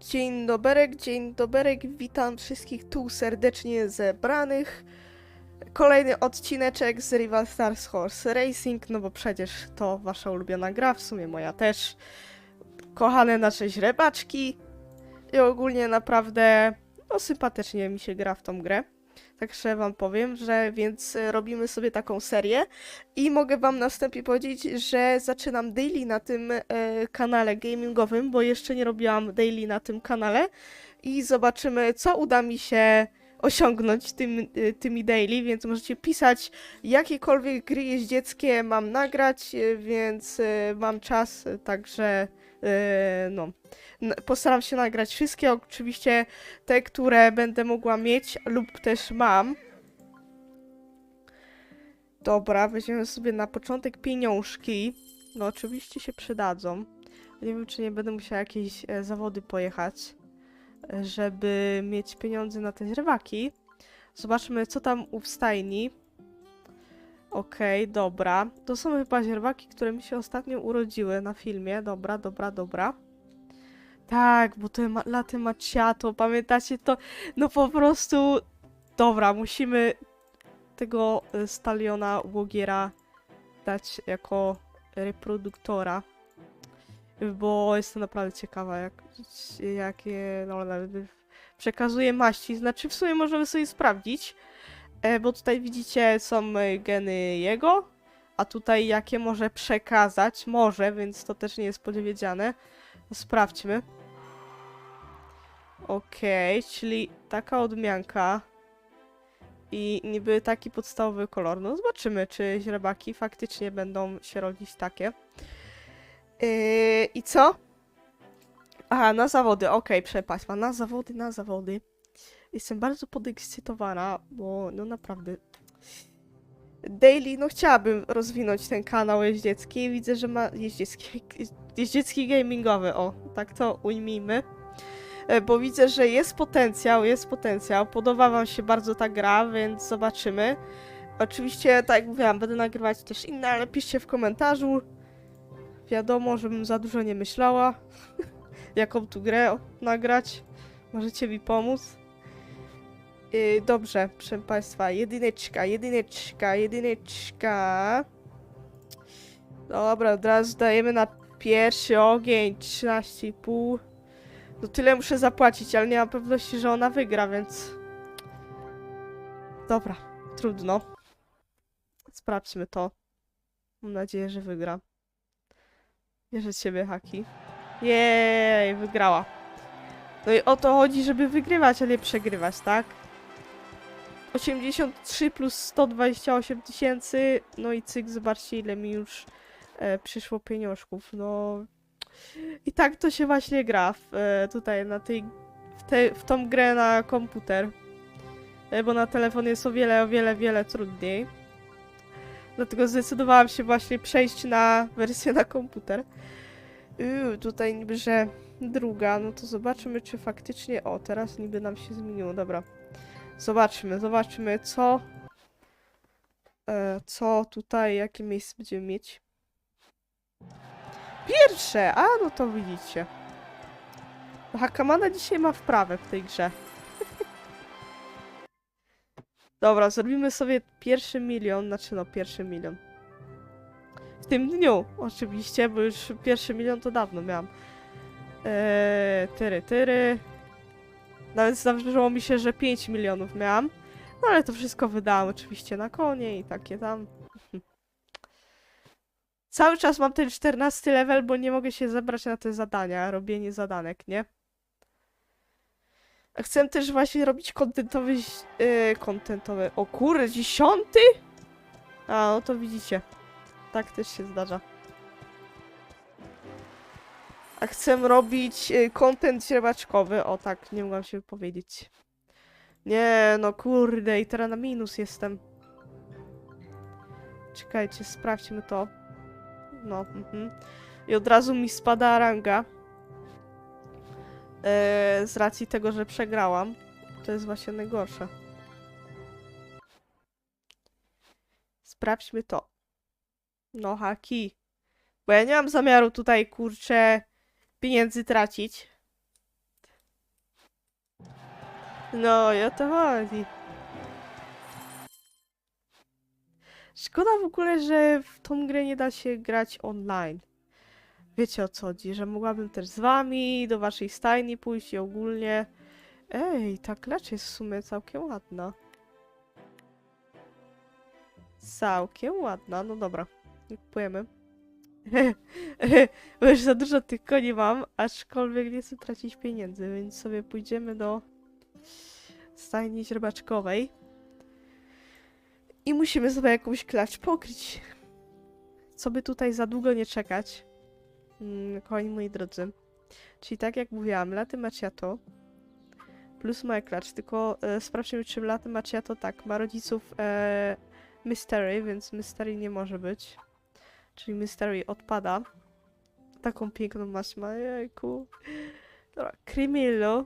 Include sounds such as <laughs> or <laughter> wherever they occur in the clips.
Dzień doberek, dzień doberek, witam wszystkich tu serdecznie zebranych. Kolejny odcineczek z Rival Stars Horse Racing, no bo przecież to wasza ulubiona gra, w sumie moja też. Kochane nasze źrebaczki i ogólnie naprawdę no sympatycznie mi się gra w tą grę. Także wam powiem, że więc e, robimy sobie taką serię i mogę wam na wstępie powiedzieć, że zaczynam daily na tym e, kanale gamingowym, bo jeszcze nie robiłam daily na tym kanale. I zobaczymy, co uda mi się osiągnąć tym, e, tymi daily, więc możecie pisać jakiekolwiek gry jeździeckie mam nagrać, e, więc mam czas, także no, n- postaram się nagrać wszystkie, oczywiście te, które będę mogła mieć lub też mam. Dobra, weźmiemy sobie na początek pieniążki. No oczywiście się przydadzą. Nie wiem, czy nie będę musiała jakieś e, zawody pojechać, e, żeby mieć pieniądze na te źrewaki. Zobaczmy, co tam u w Okej, dobra. To są chyba źrewaki, które mi się ostatnio urodziły na filmie. Dobra, dobra, dobra. Tak, bo te ma laty macchiato, pamiętacie to? No po prostu... Dobra, musimy tego e, staliona Łogiera dać jako reproduktora. Bo jestem naprawdę ciekawa, jak, jakie no, nawet przekazuje maści. Znaczy, w sumie możemy sobie sprawdzić, bo tutaj widzicie, są e, geny jego, a tutaj jakie może przekazać. Może, więc to też nie jest powiedziane. Sprawdźmy. Okej, czyli taka odmianka i niby taki podstawowy kolor. No zobaczymy, czy źrebaki faktycznie będą się rodzić takie. Yy, I co? Aha, na zawody, okej, proszę Państwa, na zawody, na zawody. Jestem bardzo podekscytowana, bo no naprawdę... Daily, no chciałabym rozwinąć ten kanał jeździecki. Widzę, że ma jeździecki, jeździecki gamingowy, o, tak to ujmijmy e, bo widzę, że jest potencjał, jest potencjał. Podoba Wam się bardzo ta gra, więc zobaczymy. Oczywiście, tak jak mówiłam, będę nagrywać też inne, ale piszcie w komentarzu. Wiadomo, żebym za dużo nie myślała, <laughs> jaką tu grę nagrać. Możecie mi pomóc. Yy, dobrze, proszę Państwa, jedyneczka, jedyneczka, jedyneczka. Dobra, od razu dajemy na pierwszy ogień 13,5. No tyle muszę zapłacić, ale nie mam pewności, że ona wygra, więc... Dobra, trudno. Sprawdźmy to. Mam nadzieję, że wygra. Wierzę w Haki. Jej, wygrała. No i o to chodzi, żeby wygrywać, a nie przegrywać, tak? 83 plus 128 tysięcy. No i cyk, zobaczcie ile mi już e, przyszło pieniążków. No, i tak to się właśnie gra w, e, tutaj na tej, w, te, w tą grę na komputer. E, bo na telefon jest o wiele, o wiele, wiele trudniej. Dlatego zdecydowałam się właśnie przejść na wersję na komputer. Tutaj niby, że druga, no to zobaczymy, czy faktycznie... O, teraz niby nam się zmieniło, dobra. Zobaczmy, zobaczmy, co... E, co tutaj, jakie miejsce będziemy mieć. Pierwsze! A, no to widzicie. Hakamana dzisiaj ma wprawę w tej grze. <laughs> Dobra, zrobimy sobie pierwszy milion, znaczy no pierwszy milion. W tym dniu, oczywiście, bo już pierwszy milion to dawno miałam. Eee, tyry, tyry. Nawet zdarzyło mi się, że 5 milionów miałam. No ale to wszystko wydałam oczywiście na konie i takie tam. <laughs> Cały czas mam ten 14 level, bo nie mogę się zebrać na te zadania, robienie zadanek, nie? A Chcę też właśnie robić kontentowy... Yy, kontentowy... O kurde, dziesiąty? A, no to widzicie. Tak też się zdarza. A chcę robić y, content źrebaczkowy. O tak, nie mogłam się powiedzieć. Nie, no kurde, i teraz na minus jestem. Czekajcie, sprawdźmy to. No, mhm. I od razu mi spada ranga. E, z racji tego, że przegrałam. To jest właśnie najgorsze. Sprawdźmy to. No, haki. Bo ja nie mam zamiaru tutaj, kurczę, pieniędzy tracić. No i o to chodzi. Szkoda w ogóle, że w tą grę nie da się grać online. Wiecie o co chodzi, że mogłabym też z wami do waszej stajni pójść i ogólnie... Ej, ta klacz jest w sumie całkiem ładna. Całkiem ładna, no dobra. Kupujemy. <laughs> Bo już za dużo tych koni mam, aczkolwiek nie chcę tracić pieniędzy, więc sobie pójdziemy do stajni źrebaczkowej. I musimy sobie jakąś klacz pokryć. Co by tutaj za długo nie czekać. Mm, kochani moi drodzy. Czyli tak jak mówiłam, laty macchiato plus moja klacz, tylko e, sprawdźmy czym laty macchiato tak, ma rodziców e, mystery, więc mystery nie może być. Czyli mystery odpada. Taką piękną masz ma, jejku. Dobra, Crimillo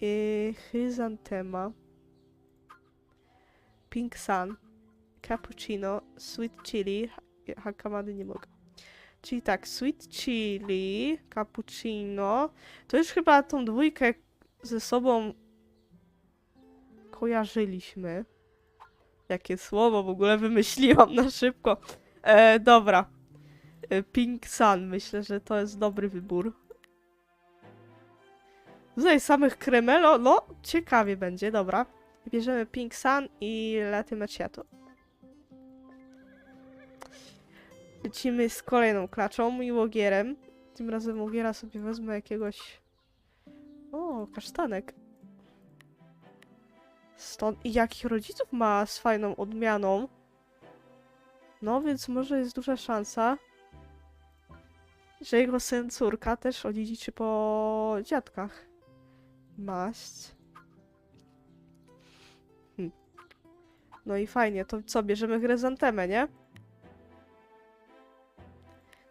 i Chryzantema Pink Sun Cappuccino, Sweet Chili ha- Hakamady nie mogę. Czyli tak, Sweet Chili, Cappuccino To już chyba tą dwójkę ze sobą kojarzyliśmy. Jakie słowo w ogóle wymyśliłam na szybko. E, dobra. E, Pink Sun, myślę, że to jest dobry wybór. Tutaj samych kremelo, no ciekawie będzie, dobra. Bierzemy Pink Sun i Latte Macchiato. Lecimy z kolejną klaczą i łogierem. Tym razem łogiera sobie wezmę jakiegoś... O, kasztanek. Stąd i jakich rodziców ma z fajną odmianą. No, więc może jest duża szansa, że jego syn, córka też odziedziczy po dziadkach. Maść. Hm. No i fajnie, to co, bierzemy chryzantemę, nie?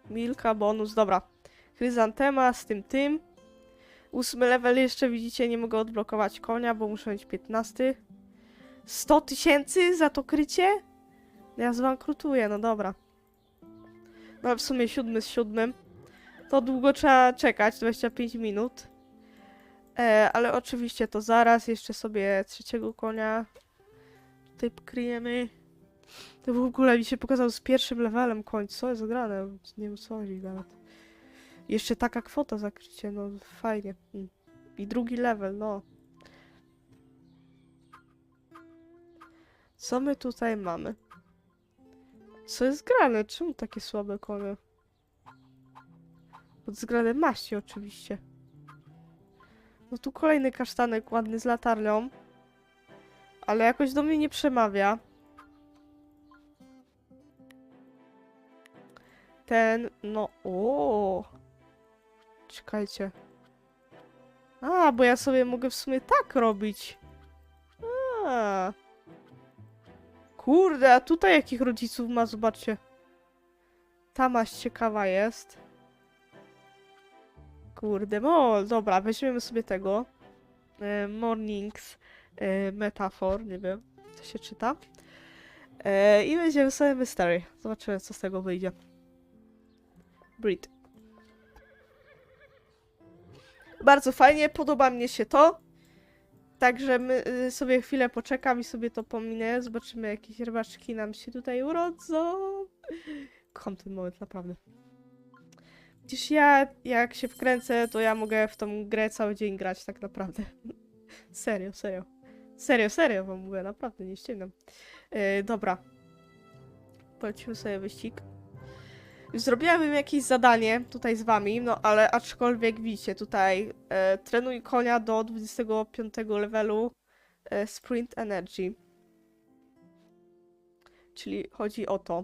Milka, bonus, dobra. Chryzantema z tym tym. Ósmy level jeszcze, widzicie, nie mogę odblokować konia, bo muszę mieć 15. 100 tysięcy za to krycie? Ja zbankrutuję, no dobra. No w sumie siódmy z siódmym. To długo trzeba czekać, 25 minut. E, ale oczywiście to zaraz, jeszcze sobie trzeciego konia tutaj kryjemy. To w ogóle mi się pokazał z pierwszym levelem koń, co jest grane? Nie wiem co chodzi nawet. Jeszcze taka kwota za krycie, no fajnie. Mm. I drugi level, no. Co my tutaj mamy? Co jest grane? Czemu takie słabe konie? Pod względem maści oczywiście. No tu kolejny kasztanek ładny z latarnią. Ale jakoś do mnie nie przemawia. Ten, no, o. Czekajcie. A, bo ja sobie mogę w sumie tak robić. A. Kurde, a tutaj jakich rodziców ma, zobaczcie. Ta maść ciekawa jest. Kurde, no dobra, weźmiemy sobie tego. E, mornings e, metafor, nie wiem, co się czyta. E, I będziemy sobie mystery. Zobaczymy, co z tego wyjdzie. Breed. Bardzo fajnie, podoba mnie się to. Także my y, sobie chwilę poczekam i sobie to pominę. Zobaczymy, jakieś rybaczki nam się tutaj urodzą. Kocham ten moment, naprawdę. Przecież ja, jak się wkręcę, to ja mogę w tą grę cały dzień grać, tak naprawdę. <laughs> serio, serio. Serio, serio wam mówię, naprawdę, nie ściemniam. Yy, dobra. Polecimy sobie wyścig. Zrobiłabym jakieś zadanie tutaj z wami, no ale aczkolwiek widzicie tutaj e, trenuj konia do 25 levelu e, Sprint Energy. Czyli chodzi o to.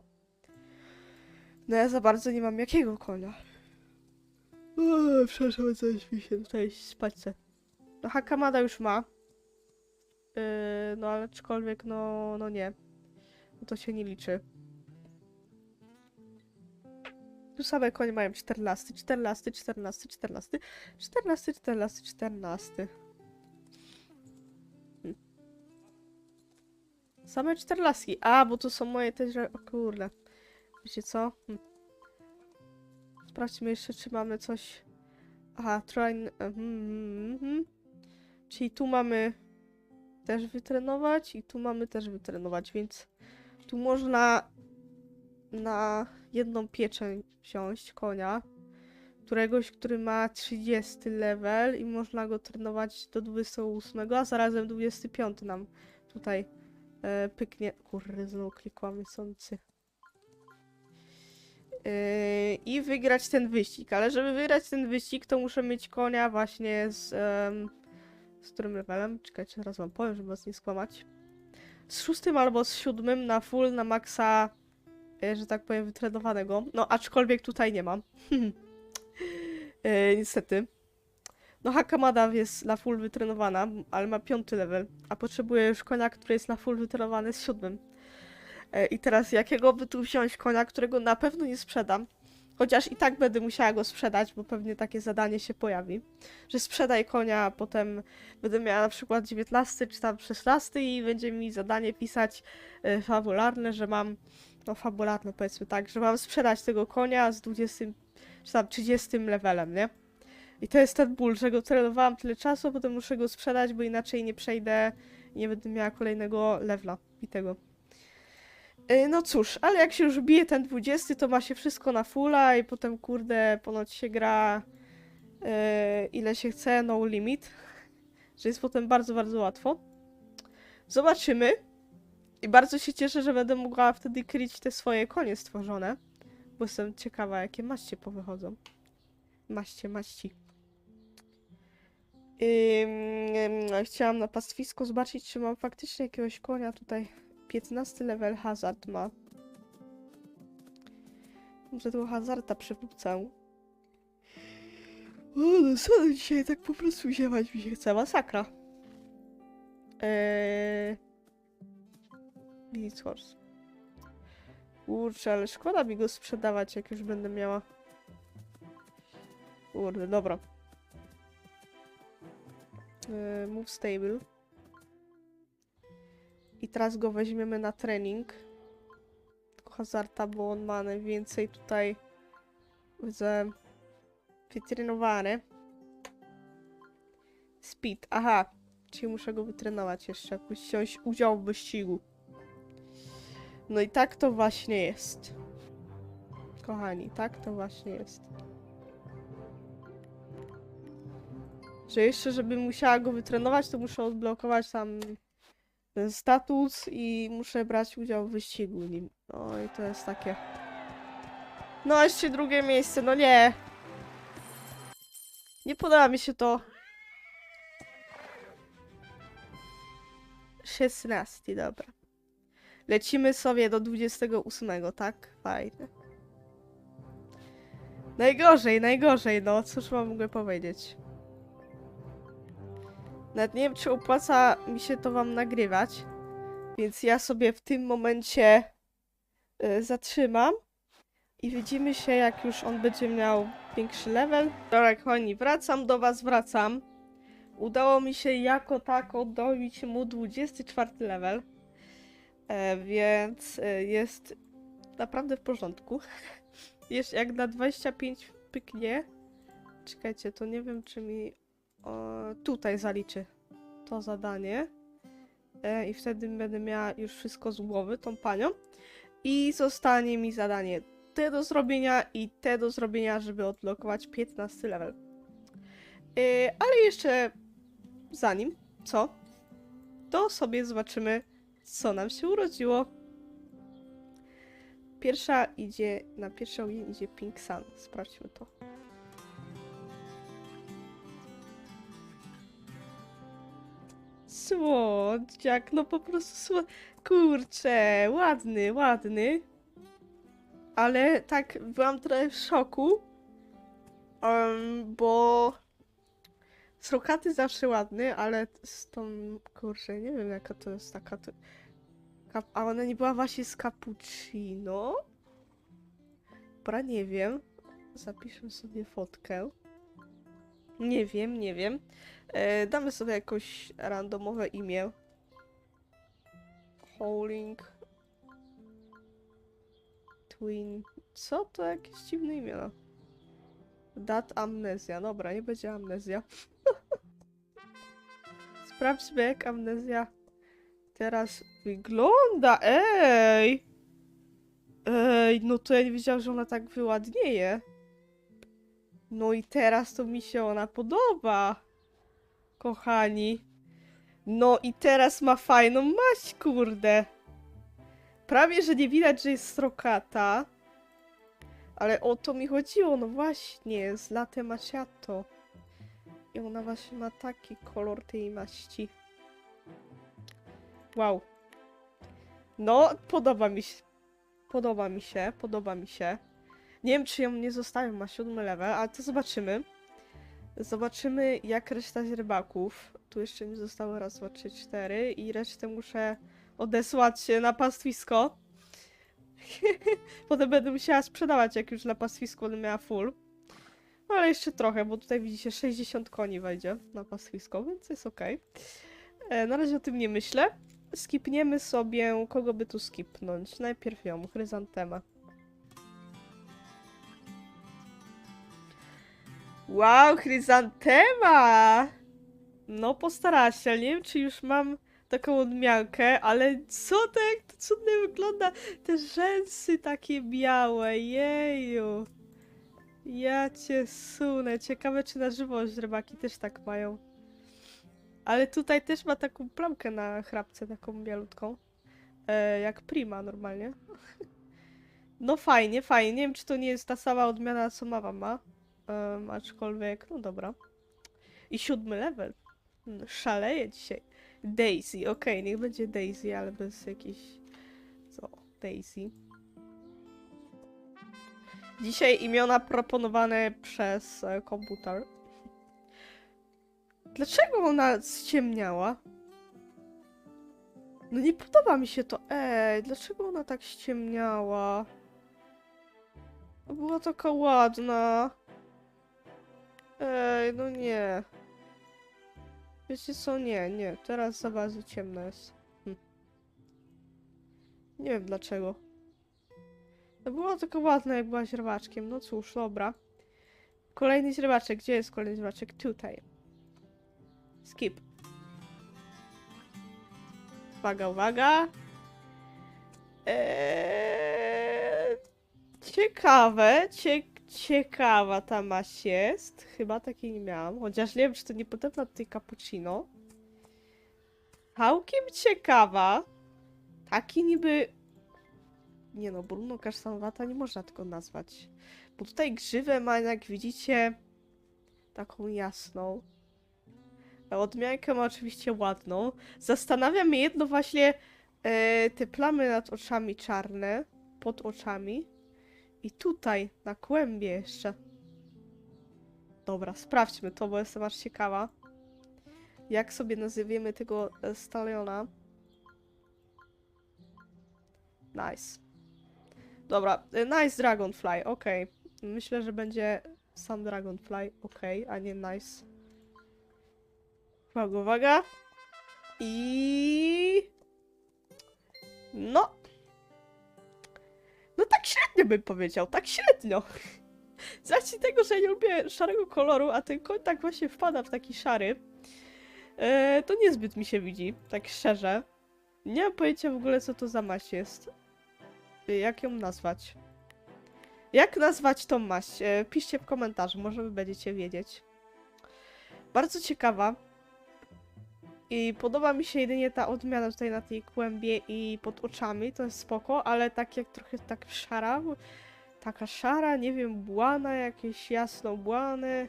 No ja za bardzo nie mam jakiego konia. Eee, przepraszam, coś mi się tutaj spać chce. No Hakamada już ma. Yy, no ale aczkolwiek no, no nie. No to się nie liczy. Tu same konie mają 14, 14, 14, 14, 14, 14, 14. Hmm. Same 14. A, bo to są moje też. O kurde. Wiecie co? Hmm. Sprawdźmy jeszcze, czy mamy coś. Aha, train. mhm, mhm, mhm. Czyli tu mamy też wytrenować i tu mamy też wytrenować, więc tu można na jedną pieczeń wziąć konia, któregoś, który ma 30 level i można go trenować do 28, a zarazem 25 nam tutaj e, pyknie. Kurde, znowu klikłam sący. Yy, I wygrać ten wyścig, ale żeby wygrać ten wyścig, to muszę mieć konia właśnie z. em, z którym levelem? Czekajcie, zaraz wam powiem, żeby was nie skłamać. Z szóstym albo z siódmym na full, na maksa, e, że tak powiem, wytrenowanego. No, aczkolwiek tutaj nie mam. <laughs> e, niestety. No, Hakamada jest na full wytrenowana, ale ma piąty level, a potrzebuję już konia, który jest na full wytrenowany z siódmym. E, I teraz jakiego by tu wziąć konia, którego na pewno nie sprzedam? Chociaż i tak będę musiała go sprzedać, bo pewnie takie zadanie się pojawi. Że sprzedaj konia, a potem będę miała na przykład 19 czy tam 16 i będzie mi zadanie pisać e, fabularne, że mam, no fabularne powiedzmy tak, że mam sprzedać tego konia z 20 czy tam 30 levelem, nie? I to jest ten ból, że go trenowałam tyle czasu, a potem muszę go sprzedać, bo inaczej nie przejdę i nie będę miała kolejnego levela i tego. Y, No cóż, ale jak się już bije ten 20, to ma się wszystko na fulla i potem kurde, ponoć się gra y, ile się chce, no limit. <laughs> Że jest potem bardzo, bardzo łatwo. Zobaczymy. I bardzo się cieszę, że będę mogła wtedy kryć te swoje konie stworzone. Bo jestem ciekawa, jakie maście powychodzą. Maście, maści. Ym, ym, chciałam na pastwisko zobaczyć, czy mam faktycznie jakiegoś konia tutaj. 15 level hazard ma. Muszę tego hazarda przywrócę. O, no co dzisiaj tak po prostu ziewać mi się chce. Masakra. Eee... Beast Horse. Kurczę, ale szkoda mi go sprzedawać, jak już będę miała. Kurde, dobra. Eee, move stable. I teraz go weźmiemy na trening. Hazarta, bo on ma najwięcej tutaj widzę wytrenowany. Speed, aha. Czyli muszę go wytrenować jeszcze, wziąć udział w wyścigu. No i tak to właśnie jest. Kochani, tak to właśnie jest. Że jeszcze, żebym musiała go wytrenować, to muszę odblokować tam ten status i muszę brać udział w wyścigu nim. No i to jest takie. No jeszcze drugie miejsce, no nie. Nie podoba mi się to. 16, dobra. Lecimy sobie do 28, tak? Fajnie. Najgorzej, najgorzej, no cóż wam mogę powiedzieć. Nawet nie wiem, czy opłaca mi się to wam nagrywać. Więc ja sobie w tym momencie y, zatrzymam. I widzimy się, jak już on będzie miał większy level. Dobra, kochani, wracam do was, wracam. Udało mi się jako tako dobić mu 24 level. E, więc e, jest naprawdę w porządku. <laughs> Jeszcze jak na 25 pyknie. Czekajcie, to nie wiem, czy mi tutaj zaliczy to zadanie. E, I wtedy będę miała już wszystko z głowy, tą panią. I zostanie mi zadanie te do zrobienia i te do zrobienia, żeby odblokować 15 level. E, ale jeszcze zanim, co? To sobie zobaczymy, co nam się urodziło. Pierwsza idzie, na pierwszy ogień idzie Pink Sun. Sprawdźmy to. Słodziak, no po prostu słod... Kurczę, ładny, ładny. Ale tak, byłam trochę w szoku, em, bo srokaty zawsze ładny, ale z tą, kurczę, nie wiem jaka to jest taka... To... Kap... A ona nie była właśnie z cappuccino? Dobra, nie wiem. Zapiszę sobie fotkę. Nie wiem, nie wiem. E, damy sobie jakoś randomowe imię. Howling. Twin. Co to jakieś dziwne imiona? Dat amnezja. Dobra, nie będzie amnezja. <laughs> Sprawdźmy jak amnezja teraz wygląda. Ej! Ej, no to ja nie wiedziałam, że ona tak wyładnieje. No i teraz to mi się ona podoba. Kochani. No i teraz ma fajną maść, kurde. Prawie, że nie widać, że jest strokata. Ale o to mi chodziło, no właśnie, z latte macchiato. I ona właśnie ma taki kolor tej maści. Wow. No, podoba mi się. Podoba mi się, podoba mi się. Nie wiem, czy ją nie zostawię, ma siódmy level, ale to zobaczymy. Zobaczymy, jak reszta rybaków. Tu jeszcze mi zostało raz, dwa, trzy, cztery i resztę muszę odesłać na pastwisko. <laughs> Potem będę musiała sprzedawać, jak już na pastwisku będę miała full. No ale jeszcze trochę, bo tutaj widzicie 60 koni wejdzie na pastwisko, więc jest ok. Na razie o tym nie myślę. Skipniemy sobie, kogo by tu skipnąć. Najpierw ją, chryzantemę. Wow, chryzantema! No postarała się, nie wiem czy już mam taką odmiankę, ale co to jak to cudnie wygląda? Te rzęsy takie białe, jeju. Ja cię sunę. Ciekawe czy na żywo rybaki też tak mają. Ale tutaj też ma taką plamkę na chrapce, taką bialutką. E, jak Prima normalnie. <laughs> No fajnie, fajnie. Nie wiem, czy to nie jest ta sama odmiana, co Mawa ma. Um, aczkolwiek, no dobra. I siódmy level. No, Szaleje dzisiaj. Daisy, okej, niech będzie Daisy, ale bez jakiejś... Co? Daisy. Dzisiaj imiona proponowane przez e, komputer. Dlaczego ona ściemniała? No nie podoba mi się to. Ej, dlaczego ona tak ściemniała? Była taka ładna. Ej, no nie. Wiecie co? Nie, nie. Teraz za bardzo ciemno jest. Hm. Nie wiem dlaczego. No była taka ładna, jak była źrebaczkiem. No cóż, dobra. Kolejny źrebaczek. Gdzie jest kolejny źrebaczek? Tutaj. Skip. Uwaga, uwaga. Eee, ciekawe, cie, ciekawa ta maść jest. Chyba takiej nie miałam. Chociaż nie wiem, czy to nie podobna do tej cappuccino. Całkiem ciekawa. Taki niby... Nie no, Bruno kasztanowata nie można tego nazwać. Bo tutaj grzywę ma, jak widzicie, taką jasną. Odmiankę ma oczywiście ładną. Zastanawia mnie jedno właśnie e, te plamy nad oczami czarne, pod oczami. I tutaj, na kłębie jeszcze. Dobra, sprawdźmy to, bo jestem aż ciekawa. Jak sobie nazwiemy tego e, staliona? Nice. Dobra, e, nice dragonfly, okej. Myślę, że będzie sam dragonfly, okej, a nie nice. Uwaga, uwaga. I... No. No tak średnio bym powiedział, tak średnio. Z racji tego, że nie lubię szarego koloru, a ten koń tak właśnie wpada w taki szary, e, to niezbyt mi się widzi, tak szczerze. Nie mam pojęcia w ogóle, co to za maść jest. E, Jak ją nazwać? Jak nazwać tą maść? E, piszcie w komentarzu, może wy będziecie wiedzieć. Bardzo ciekawa. I podoba mi się jedynie ta odmiana tutaj na tej kłębie i pod oczami, to jest spoko, ale tak jak trochę tak szara, taka szara, nie wiem, błana, jakieś jasno błane,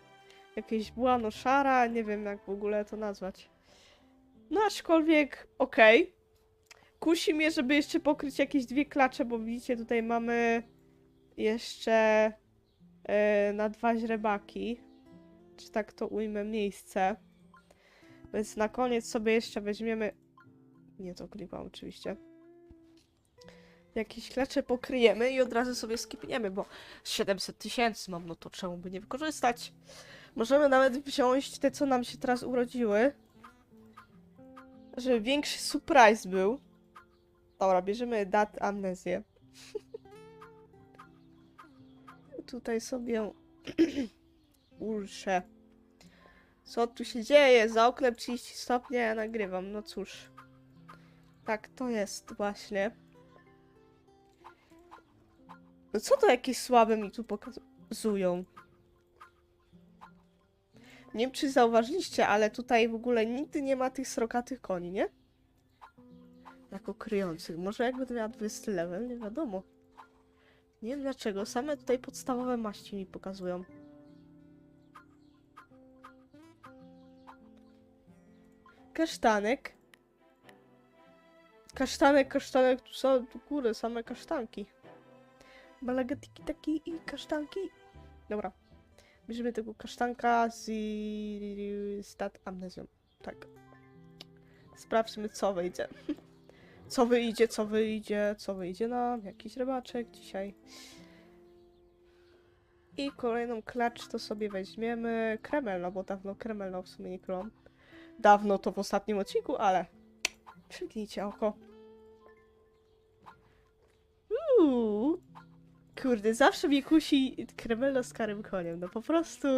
jakieś błano szara, nie wiem jak w ogóle to nazwać. No aczkolwiek, okej. Kusi mnie, żeby jeszcze pokryć jakieś dwie klacze, bo widzicie, tutaj mamy jeszcze e, na dwa źrebaki, czy tak to ujmę, miejsce. Więc na koniec sobie jeszcze weźmiemy. Nie to klipam oczywiście. Jakieś klecze pokryjemy i od razu sobie skipniemy, bo 700 tysięcy mam, no to czemu by nie wykorzystać? Możemy nawet wziąć te, co nam się teraz urodziły. Żeby większy surprise był. Dobra, bierzemy dat amnezję. <laughs> Tutaj sobie <clears throat> urszę. Co tu się dzieje? Za oknem 30 stopni, ja nagrywam. No cóż. Tak, to jest właśnie. No co to jakieś słabe mi tu pokazują? Nie wiem, czy zauważyliście, ale tutaj w ogóle nigdy nie ma tych srokatych koni, nie? Jako kryjących. Może jak będę miała 20 level, nie wiadomo. Nie wiem dlaczego, same tutaj podstawowe maści mi pokazują. Kasztanek. Kasztanek, kasztanek, tu są tu góry, same kasztanki. Malagatiki taki i kasztanki. Dobra. Bierzemy tego kasztanka z stat amnezją. Tak. Sprawdźmy co wyjdzie. <laughs> Co wyjdzie, co wyjdzie, co wyjdzie nam. Jakiś rybaczek dzisiaj. I kolejną klacz to sobie weźmiemy. Kremelno, bo dawno kremelno w sumie nie klon. Dawno to w ostatnim odcinku, ale przymknijcie oko. Uuu. Kurde, zawsze mnie kusi kremelno z karym koniem. No po prostu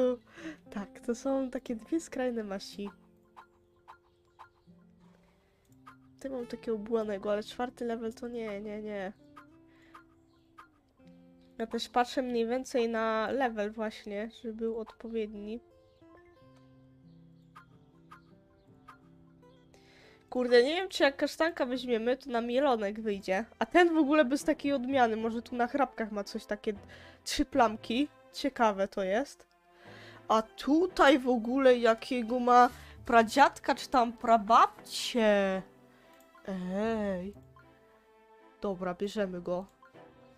tak, to są takie dwie skrajne maści. Tutaj mam takiego błanego, ale czwarty level to nie, nie, nie. Ja też patrzę mniej więcej na level właśnie, żeby był odpowiedni. Kurde, nie wiem czy jak kasztanka weźmiemy, to nam jelonek wyjdzie. A ten w ogóle bez takiej odmiany, może tu na chrapkach ma coś takie trzy plamki. Ciekawe to jest. A tutaj w ogóle jakiego ma pradziadka czy tam prababcie. Ej. Dobra, bierzemy go.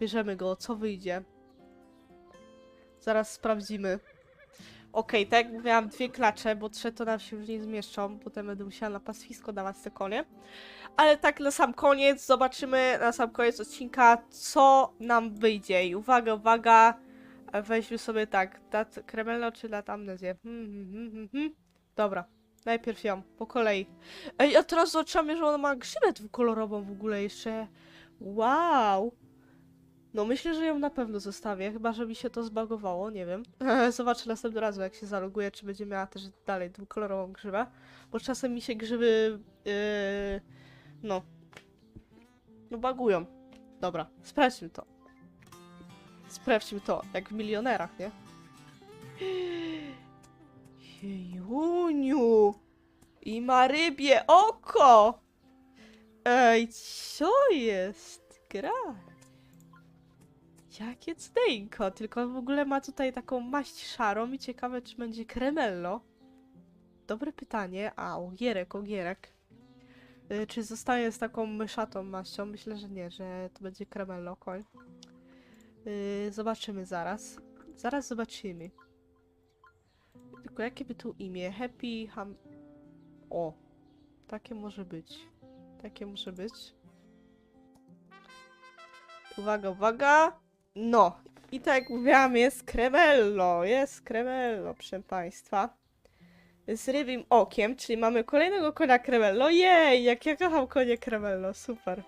Bierzemy go, co wyjdzie? Zaraz sprawdzimy. Okej, tak jak mówiłam, dwie klacze, bo trzy to nam się już nie zmieszczą. Potem będę musiała na pastwisko dawać te konie. Ale tak na sam koniec, zobaczymy na sam koniec odcinka, co nam wyjdzie. I uwaga, uwaga, weźmy sobie tak, dat kremelno czy lat amnezję. Hmm, hmm, hmm, hmm, hmm. Dobra, najpierw ją, po kolei. Ej, a teraz zobaczymy, że ona ma grzybę dwukolorową w ogóle jeszcze. Wow! No myślę, że ją na pewno zostawię, chyba że mi się to zbagowało, nie wiem. <laughs> Zobaczę następnym razem, jak się zaloguję, czy będzie miała też dalej dwukolorową grzybę. Bo czasem mi się grzyby, yy, no, no bagują. Dobra, sprawdźmy to. Sprawdźmy to, jak w milionerach, nie? <gasps> Jejuniu! I ma rybie oko! Ej, co jest? Gra. Jakie cdeńko, tylko w ogóle ma tutaj taką maść szarą i ciekawe, czy będzie kremello. Dobre pytanie. A, ogierek, ogierek. Y, czy zostaje z taką myszatą maścią? Myślę, że nie, że to będzie kremello, koń. Y, zobaczymy zaraz. Zaraz zobaczymy. Tylko jakie by tu imię? Happy Ham... O! Takie może być. Takie może być. Uwaga, uwaga! No, i tak jak mówiłam, jest kremello, jest kremello, proszę Państwa. Z rybim okiem, czyli mamy kolejnego konia kremello. Jej, jak ja kocham konie kremello, super.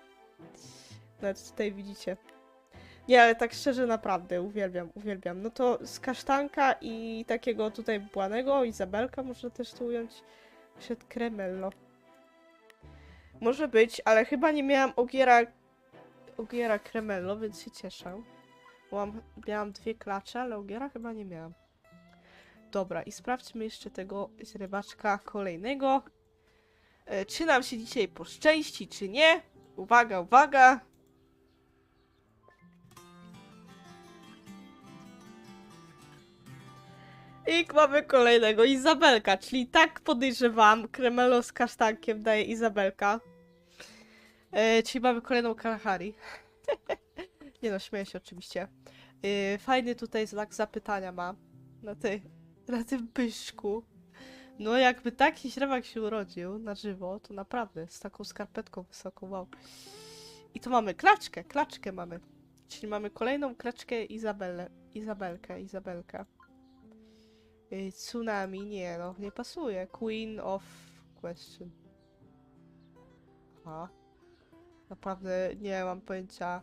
Nawet tutaj widzicie. Nie, ale tak szczerze naprawdę, uwielbiam, uwielbiam. No to z kasztanka i takiego tutaj błanego, Izabelka można też tu ująć, przed kremello. Może być, ale chyba nie miałam ogiera, ogiera kremello, więc się cieszę. Mam, miałam dwie klacze, ale ogiera chyba nie miałam. Dobra, i sprawdźmy jeszcze tego rybaczka kolejnego. E, czy nam się dzisiaj poszczęści, czy nie? Uwaga, uwaga! I mamy kolejnego Izabelka, czyli tak podejrzewam, kremelo z kasztankiem daje Izabelka. E, czyli mamy kolejną Kalahari. <laughs> Nie no, śmieję się oczywiście. Yy, fajny tutaj znak zapytania ma na, tej, na tym pyszku. No jakby taki śrebak się urodził na żywo, to naprawdę z taką skarpetką wysoką, wow. I tu mamy klaczkę, klaczkę mamy. Czyli mamy kolejną klaczkę Izabelę, Izabelkę, Izabelkę. Yy, tsunami, nie no, nie pasuje. Queen of question. A. Naprawdę nie mam pojęcia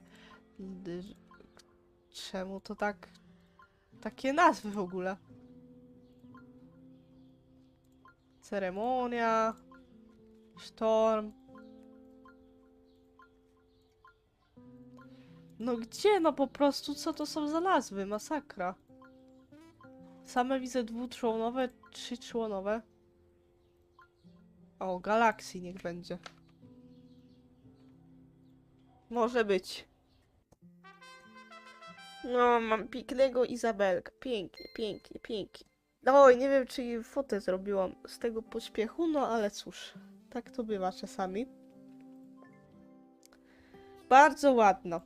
d- czemu to tak takie nazwy w ogóle. Ceremonia, sztorm. No gdzie? No po prostu, co to są za nazwy? Masakra. Same widzę dwuczłonowe, trzyczłonowe. O, Galaxy niech będzie. Może być. No, mam pięknego Izabelka. Pięknie, pięknie, pięknie. Oj, nie wiem, czy fotę zrobiłam z tego pośpiechu, no ale cóż. Tak to bywa czasami. Bardzo ładna.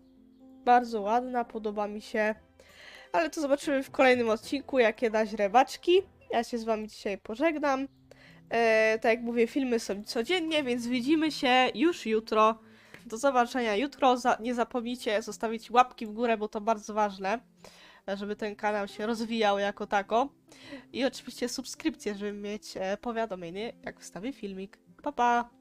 Bardzo ładna, podoba mi się. Ale to zobaczymy w kolejnym odcinku, jakie dać rewaczki. Ja się z wami dzisiaj pożegnam. E, tak jak mówię, filmy są codziennie, więc widzimy się już jutro. Do zobaczenia jutro. Za, nie zapomnijcie zostawić łapki w górę, bo to bardzo ważne, żeby ten kanał się rozwijał jako tako. I oczywiście subskrypcję, żeby mieć e, powiadomienie, jak wstawię filmik. Pa, pa!